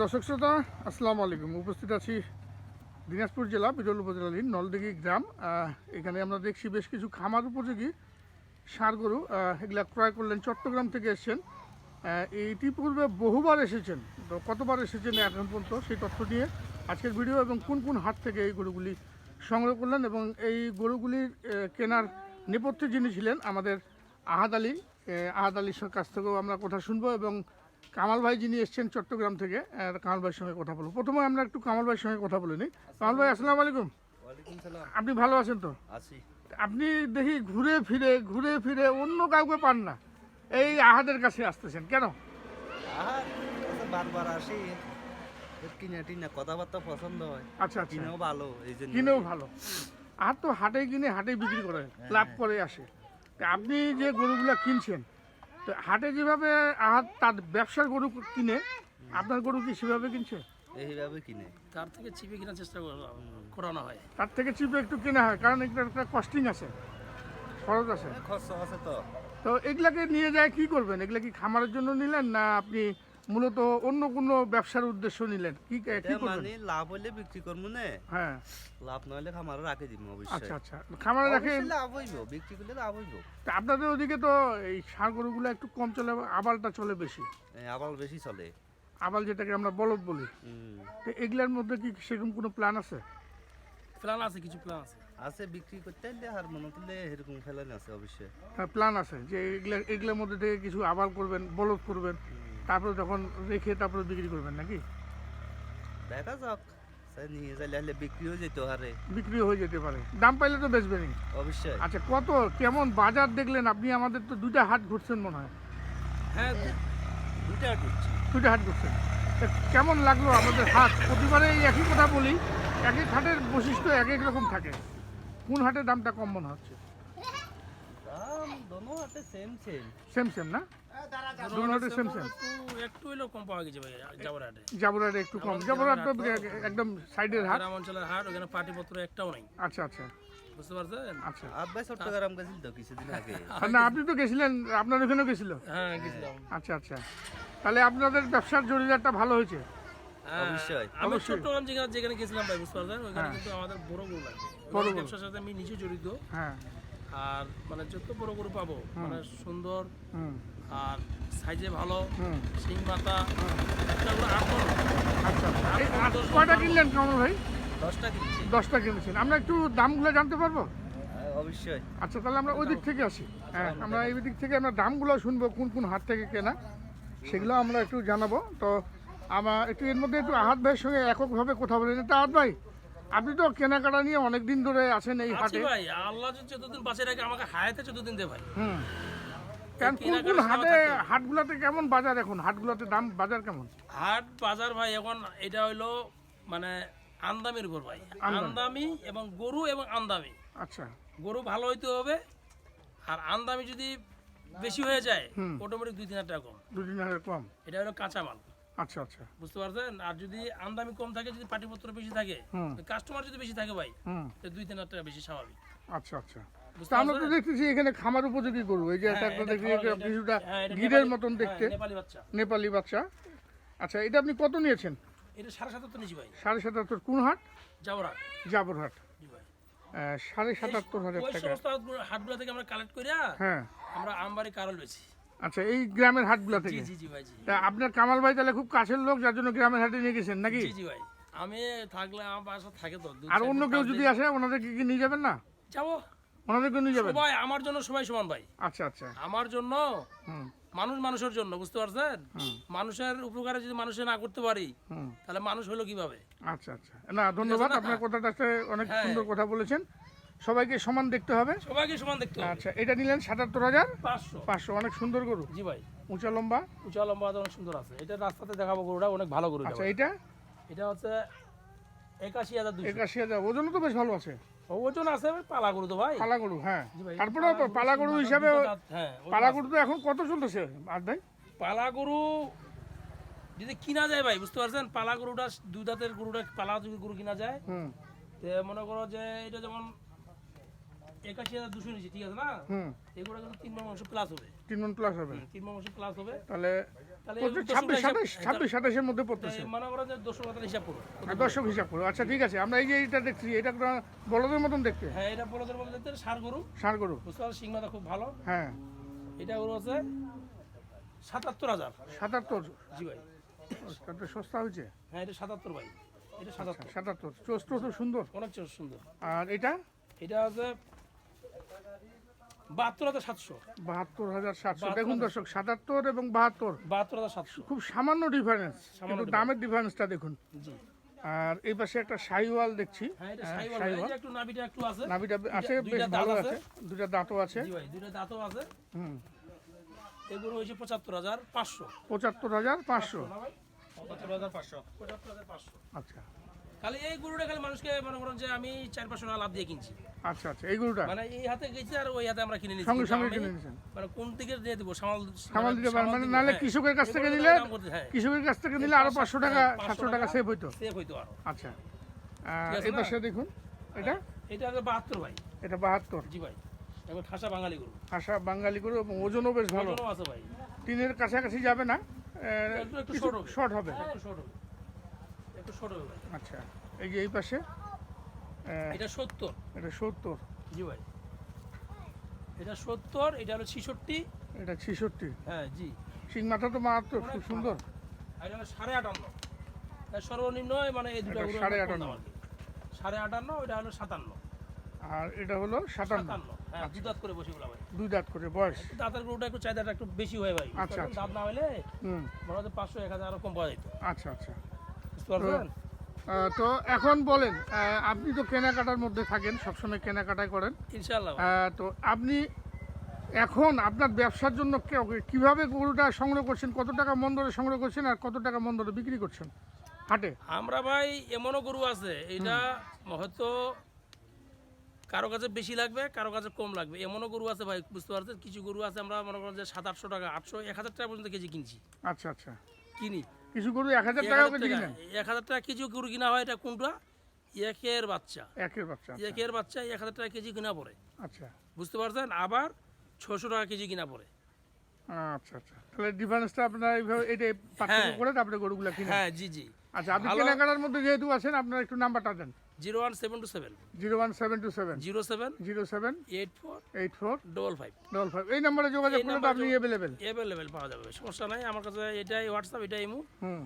দর্শক শ্রোতা আসসালামু আলাইকুম। উপস্থিত আছি দিনাজপুর জেলা বিরল উপজেলাধীন নলদিঘি গ্রাম। এখানে আমরা দেখছি বেশ কিছু খামার উপযোগী ষাঁড় গরু এগুলা ক্রয় করলেন চট্টগ্রাম থেকে এসছেন। ইতিপূর্বে বহুবার এসেছেন। তো কতবার এসেছেন এখন পর্যন্ত সেই তথ্য নিয়ে আজকের ভিডিও এবং কোন কোন হাট থেকে এই গরুগুলি সংগ্রহ করলেন এবং এই গরুগুলির কেনার নেপথ্যে যিনি ছিলেন আমাদের আহাদ আলী আহ, আহাদ আলীর কাছ থেকেও আমরা কথা শুনব এবং কামাল ভাই যিনি এসছেন চট্টগ্রাম থেকে কামাল ভাইয়ের সঙ্গে কথা বলব। প্রথমে আমরা একটু কামাল ভাইয়ের সঙ্গে কথা বলে নিই। কামাল ভাই আসসালামু আলাইকুম। আপনি ভালো আছেন তো? আছি। আপনি দেখি ঘুরে ফিরে ঘুরে ফিরে অন্য কাউকে পান না। এই আহাদের কাছে আসতেছেন কেন? আচ্ছা, বারবার আসি। কথাবার্তা পছন্দ হয়। আচ্ছা আচ্ছা। কিনেও ভালো এই জন্য। কিনেও ভালো। আর তো হাটে কিনে হাটে বিক্রি করে লাভ করে আসে। তা আপনি যে গরুগুলা কিনছেন তো হাটে যেভাবে আহাত তার ব্যবসার গরু কিনে আপনার গরু কি সেভাবে কিনছে? এইভাবে কিনে। তার থেকে চিপে কেনার চেষ্টা করা- করানো হয়। তার থেকে চিপে একটু কেনা হয় কারণ এগুলো একটা কস্টিং আছে খরচ আছে। খরচা আছে তো। তো এগুলাকে নিয়ে যায় কি করবেন? এগুলা কি খামারের জন্য নিলেন না আপনি মূলত অন্য কোনো ব্যবসার উদ্দেশ্য নিলেন? কি কি করবেন? মানে লাভ হইলে বিক্রি করব না। হ্যাঁ। লাভ না হলে খামারে রাখে দিব অবশ্যই। আচ্ছা আচ্ছা। খামারে রাখে লাভ হইব বিক্রি করলে লাভ হইব। তা আপনাদের ওদিকে তো এই ষাঁড় গরুগুলো একটু কম চলে আবালটা চলে বেশি। এ, আবার বেশি চলে। আবাল যেটাকে আমরা বলদ বলি। হুম। তো এগুলার মধ্যে কি সেরকম কোনো প্ল্যান আছে? প্ল্যান আছে কিছু প্ল্যান আছে। আছে বিক্রি করতে হলে আর মনে করলে এরকম ফেলেন আছে অবশ্যই। হ্যাঁ প্ল্যান আছে যে এগুলা এগুলোর মধ্যে থেকে কিছু আবাল করবেন বলদ করবেন। তারপরে যখন রেখে তারপরে বিক্রি করবেন নাকি? দেখা যাক। সে নিয়ে যাইলে হলে বিক্রিও যেতে হারে বিক্রি হয়ে যেতে পারে। দাম পাইলে তো বেচবেনই। অবশ্যই। আচ্ছা কত? কেমন বাজার দেখলেন? আপনি আমাদের তো দুইটা হাট ঘুরছেন মনে হয়। হ্যাঁ দুইটা ঢুকছি দুইটা হাট ঘুরছেন। কেমন লাগল আমাদের হাট? প্রতিবারে এই একই কথা বলি। এক এক হাটের বৈশিষ্ট্য এক এক রকম থাকে। কোন হাটের দামটা কম মনে হচ্ছে? দাম দোনো হাতে সেম সেম সেম সেম না? হাটে একটু একটু হলেও কম পাওয়া গেছে ভাই যাবার হাটে একটু কম। জাবরার একদম সাইডের হাট। গ্রাম অঞ্চলের হাট ওখানে পাটিপত্র একটাও নাই। আচ্ছা আচ্ছা। বুঝতে পারছেন? আচ্ছা। আব্বাই চট্টগ্রাম গেছিল তো কিছুদিন আগে। না আপনি তো গেছিলেন আপনার ওখানেও গেছিল? হ্যাঁ গেছিলাম। আচ্ছা আচ্ছা। তাহলে আপনাদের ব্যবসার জরিদারটা ভালো হয়েছে? হ্যাঁ, অবশ্যই। আমি। চট্টগ্রাম যেখানে যেখানে গেছিলাম ভাই বুঝতে পারছেন? হ্যাঁ। কিন্তু আমাদের বড় গরু লাগবে। ব্যবসার সাথে আমি নিজে জড়িত। হ্যাঁ। আর মানে যত বড় গরু পাবো মানে সুন্দর আর সাইজে ভালো হুম। সিং মাথা। আচ্ছা। কয়টা কিনলেন কামল ভাই? দশটা কিনছি। দশটা কিনেছেন। আমরা একটু দামগুলো জানতে পারব? হ্যাঁ, অবশ্যই। আচ্ছা তাহলে আমরা ওই দিক থেকে আসি। হ্যাঁ আমরা এই দিক থেকে আমরা দামগুলো শুনব কোন কোন হাট থেকে কেনা। সেগুলো আমরা একটু জানাব। তো আমার একটু এর মধ্যে একটু আহাত ভাইয়ের সঙ্গে এককভাবে কথা বলে নিতে আহাত ভাই আপনি তো কেনাকাটা নিয়ে অনেক দিন ধরে আছেন এই হাটে। ভাই আল্লাহ যদি যতদিন বাঁচে রাখে আমাকে হায়াতে যতদিন দে ভাই। হুম। কারণ কোন কোন হাটে সবার কেমন বাজার এখন? হাটগুলোতে দাম বাজার কেমন? হাট বাজার ভাই এখন এটা হইল মানে আমদামির উপর ভাই। এবং গরু এবং আমদামি আচ্ছা। গরু ভালো হইতে হবে আর আমদামি যদি বেশি হয়ে যায়। অটোমেটিক দুই তিন হাজার টাকা কম। দুদিন হাজার কম। এটা হলো কাঁচামাল। আচ্ছা আচ্ছা। বুঝতে পারছেন? আর যদি আমদামি কম থাকে যদি পাটিপত্র বেশি থাকে কাস্টমার যদি বেশি থাকে ভাই দুই তিন হাজার টাকা বেশি স্বাভাবিক। আচ্ছা আচ্ছা। আমরা তো দেখতেছি এখানে খামার উপযোগী এই যে একটা হ্যাঁ, এটা- কিছুটা হ্যাঁ, গিরের মতন দেখতে। হ্যাঁ, নেপালি বাচ্চা। আচ্ছা এটা আপনি কত নিয়েছেন? এটা সাড়ে সাতাত্তর নিচি ভাই। সাড়ে সাতাত্তর কোন হাট? জাবরহাট। জি ভাই। আহ, সাড়ে সাতাত্তর হাজার টাকা। হাটগুলো- থেকে আমরা কালেক্ট করিয়া হ্যাঁ। আমরা আমবাড়ি কারল বেছি আচ্ছা এই গ্রামের হাটগুলা থেকে? জি জি ভাই জি। আপনার কামাল ভাই তাহলে খুব কাছের লোক যার জন্য গ্রামের হাটে নিয়ে গেছেন নাকি? জি জি ভাই। আমি থাকলে আমার বাসা থাকে তো আর অন্য কেউ যদি আসে ওনাদেরকে কি নিয়ে যাবেন না? যাব। ওনাদেরকে নিয়ে যাবেন? সবাই আমার জন্য সবাই সমান ভাই। আচ্ছা আচ্ছা। আমার জন্য মানুষ মানুষের জন্য বুঝতে পারছেন? মানুষের উপকারে যদি মানুষের না করতে পারি তাহলে মানুষ হলো কীভাবে? আচ্ছা আচ্ছা। না ধন্যবাদ। আপনার কথাটা অনেক হ্যাঁ। সুন্দর কথা বলেছেন। সবাইকে সমান দেখতে হবে। সবাইকে সমান দেখতে হবে। আচ্ছা এটা নিলেন সাতাত্তর হাজার পাঁচশো। পাঁচশো অনেক সুন্দর গরু। জি ভাই। উঁচা লম্বা? উঁচা লম্বা অনেক সুন্দর আছে। এটা রাস্তাতে দেখাবো গরুটা অনেক ভালো গরু আচ্ছা এটা? এটা হচ্ছে একাশি হাজার একাশি হাজার ওজনও তো বেশ ভালো আছে। ওজন আছে পালা গরু তো ভাই। পালা গরু হ্যাঁ। তারপরে পালা গরু, পালা গরু হিসাবে হ্যাঁ পালা গরু তো এখন কত চলতেছে? আর ভাই? পালা গরু যদি কিনা যায় ভাই বুঝতে পারছেন? পালা গরুটা দুই দাঁতের গরুটা পালা গরু কিনা যায় হুম। তে মনে করো যে এটা যেমন একাশি হাজার দুশো নিচে ঠিক আছে না? হুম। এগুলো কিন্তু তিন মাস মাংস প্লাস হবে। তিন মন প্লাস হবে। তিন মাস মাংস প্লাস হবে। তাহলে ছাব্বিশ হিসাব- সাতাশ ছাব্বিশ সাতাশের মধ্যে পড়তেছে। এই মনে যে কথা হিসাব করো আর দর্শক হিসাব করো আচ্ছা ঠিক আছে আমরা এই যে এটা দেখছি এটা বলদের মতন দেখতে। হ্যাঁ এটা বলদের দেখতে সার গরু। ষাঁড় গরু। বুঝতে পারছ সিং খুব ভালো। হ্যাঁ। এটা গরু আছে সাতাত্তর হাজার। সাতাত্তর? জি ভাই। সস্তা হয়েছে? হ্যাঁ এটা সাতাত্তর ভাই। এটা সাতাত্তর। সাতাত্তর। চোস্ত তো সুন্দর। অনেক চোখ সুন্দর। আর এটা? এটা আছে বাহাত্তর হাজার সাতশো। বাহাত্তর হাজার সাতশো। দেখুন। দর্শক সাতাত্তর এবং বাহাত্তর। বাহাত্তর হাজার সাতশো। খুব সামান্য ডিফারেন্স কিন্তু দামের ডিফারেন্সটা দেখুন। জি। আর এই পাশে একটা শাহিওয়াল দেখছি। হ্যাঁ হ্যাঁ, নাভিটা আছে। বেশ দাঁত ভালো আছে। দুটা দাঁতও আছে। জি দাঁতও আছে। হুম। এগুলো হয়েছে পঁচাত্তর হাজার পাঁচশো। পঁচাত্তর হাজার পাঁচশো। পঁচাত্তর হাজার পাঁচশো। পঁচাত্তর হাজার পাঁচশো। আচ্ছা। খালি এই গরুটা খালি মানুষকে মনে করেন যে আমি চার পাঁচশো টাকা লাভ দিয়ে কিনছি। আচ্ছা আচ্ছা এই গরুটা? মানে এই হাতে গেছি আর ওই হাতে আমরা কিনে নিচ্ছি সঙ্গে সঙ্গে কিনে নিয়েছেন? মানে কোন দিকে দিয়ে দেবো? সামাল সামাল দিতে পারেন মানে দিব, নাহলে হ্যাঁ। কৃষকের কাছ থেকে নিলে হ্যাঁ। কৃষকের কাছ থেকে নিলে আরও পাঁচশো টাকা সাতশো টাকা সেভ হইতো। সেভ হইতো আরও। আচ্ছা। এই পাশে দেখুন এটা? এটা বাহাত্তর ভাই। এটা বাহাত্তর। জি ভাই এবার খাসা বাঙালি গরু। আশা বাঙালি গরু এবং ওজনও বেশ ভালো। ওজনও আছে ভাই। তিনের কাছাকাছি যাবে না একটু- short হবে। শর্ট হবে। একটু শর্ট হবে। একটু শর্ট ভাই। আচ্ছা এই যে এই পাশে এটা সত্তর। এটা সত্তর। জি ভাই। এটা সত্তর এটা হলো ছিষট্টি। এটা ছিষট্টি। হ্যাঁ জি। শিং মাথা তো মারাত্মক খুব সুন্দর। এটা হলো সাড়ে আটান্ন। সর্বনিম্ন মানে এই দুটো সাড়ে আটান্ন। সাড়ে আটান্ন ওটা হলো সাতান্ন। আর এটা হলো সাতান্ন। হ্যাঁ দু দাঁত করে বসে বলা ভাই। দুই দাঁত করে বয়স। দাঁতের গরুটা একটু চাহিদাটা একটু বেশি হয় ভাই আচ্ছা, আচ্ছা। দাঁত না হলে মনে হচ্ছে পাঁচশো এক হাজার আরও কম পাওয়া যেত আচ্ছা আচ্ছা। তো এখন বলেন আপনি তো কেনাকাটার মধ্যে থাকেন সবসময় কেনাকাটাই করেন। ইনশাল্লাহ তো আপনি এখন আপনার ব্যবসার জন্য কীভাবে গরুটা সংগ্রহ করছেন কত টাকা মন সংগ্রহ করছেন আর কত টাকা মন বিক্রি করছেন? হাটে? আমরা ভাই এমনও গরু আছে এটা হয়তো কারও কাছে বেশি লাগবে কারও কাছে কম লাগবে। এমনও গরু আছে ভাই বুঝতে পারছেন? কিছু গরু আছে আমরা মনে করেন যে সাত আটশো টাকা আটশো এক হাজার টাকা পর্যন্ত কেজি কিনছি। আচ্ছা আচ্ছা। কিনি। কিছু গরু এক হাজার টাকা করে কিনেন এক হাজার টাকা কেজি গরু কিনা হয় এটা কোনটা একের বাচ্চা। একের বাচ্চা আচ্ছা, একের বাচ্চা এক হাজার টাকা কেজি কিনা পড়ে। আচ্ছা। বুঝতে পারছেন? আবার ছশো টাকা কেজি কিনা পড়ে। আচ্ছা আচ্ছা। তাহলে ডিফারেন্সটা আপনারা এইভাবে এটা পার্থক্য হ্যাঁ। করে তারপরে গরুগুলো কিনে হ্যাঁ জি জি। আচ্ছা আপনি কেনাকাটার মধ্যে যেহেতু আছেন আপনার একটু নাম্বারটা দেন। Zero one seven two seven. Zero one seven two seven. Zero seven zero seven eight four eight four double five. Double five. এই নাম্বারে যোগাযোগ করলে তো আপনি অ্যাভেলেবেল অ্যাভেলেবেল পাওয়া যাবে। সমস্যা নাই আমার কাছে এটাই হোয়াটসঅ্যাপ এটাই ইমু হুম।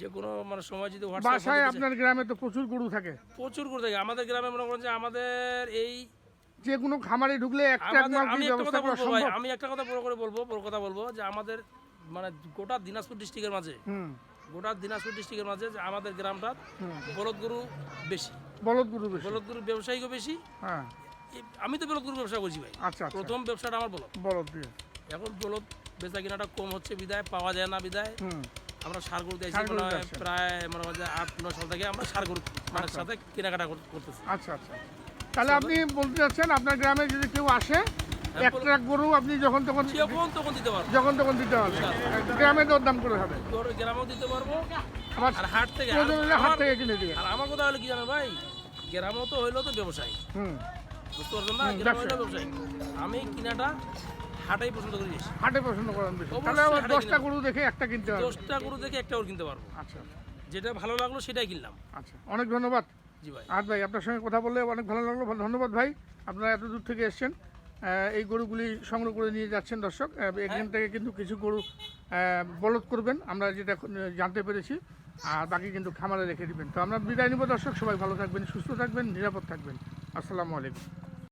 যে কোনো মানে সময় যদি বাসায় আপনার গ্রামে তো প্রচুর গরু থাকে। প্রচুর করে থাকে। আমাদের গ্রামে মনে করেন যে আমাদের এই যে কোনো খামারে ঢুকলে একটা আমি একটা কথা বলব ভাই আমি একটা কথা বড় করে বলব বড় কথা বলব যে আমাদের মানে গোটা দিনাজপুর ডিস্ট্রিক্টের মাঝে হুম। গোটা দিনাজপুর ডিস্ট্রিক্টের মাঝে যে আমাদের গ্রামটা বলদ গরু বেশি। বলদ গরু বেশি। বলদ গরু ব্যবসায়িকও বেশি। হ্যাঁ। আমি তো বলদ গরু ব্যবসা করছি ভাই। আচ্ছা আচ্ছা। প্রথম ব্যবসাটা আমার বলদ। বলদ দিয়ে। এখন বলদ বেচা কিনাটা কম হচ্ছে বিদায় পাওয়া যায় না বিদায় আমরা সার গরু দিয়েছি মনে হয় প্রায় মনে হয় আট নয় সাল থেকে আমরা সার গরু মানে সাথে কেনাকাটা করতেছি। আচ্ছা আচ্ছা। তাহলে আপনি বলতে চাচ্ছেন আপনার গ্রামে যদি কেউ আসে হ্যাঁ, এক ট্রাক গরু আপনি যখন তখন যখন তখন দিতে পারব। যখন তখন দিতে হবে। গ্রামে দরদাম করে হবে। গ্রামেও দিতে পারব? আবার আর হাট থেকে প্রয়োজন হলে হাট আমার- থেকে কিনে দিবেন। আর আমার কথা হলো কি জানেন ভাই? গ্রামেও তো হইল তো ব্যবসায়ী। হুম। বুঝতে পারছেন না? হুম, হইল ব্যবসায়ী। ব্যবসায়ী। আমি কিনাটা হাটাই পছন্দ করি হাটে পছন্দ করেন বেশি। তাহলে আবার দশটা গরু দেখে একটা কিনতে দশটা গরু দেখে একটা কিনতে পারব। আচ্ছা যেটা ভালো লাগল সেটাই কিনলাম। আচ্ছা অনেক ধন্যবাদ। জি ভাই। আজ ভাই আপনার সঙ্গে কথা বললে অনেক ভালো লাগল। ধন্যবাদ ভাই। আপনারা এত দূর থেকে এসছেন। এই গরুগুলি সংগ্রহ করে নিয়ে যাচ্ছেন দর্শক। এখান থেকে কিন্তু কিছু গরু বলদ করবেন। আমরা যেটা জানতে পেরেছি। আর বাকি কিন্তু খামারে রেখে দিবেন। তো আমরা বিদায় নিব দর্শক, সবাই ভালো থাকবেন, সুস্থ থাকবেন, নিরাপদ থাকবেন। আসসালামু আলাইকুম।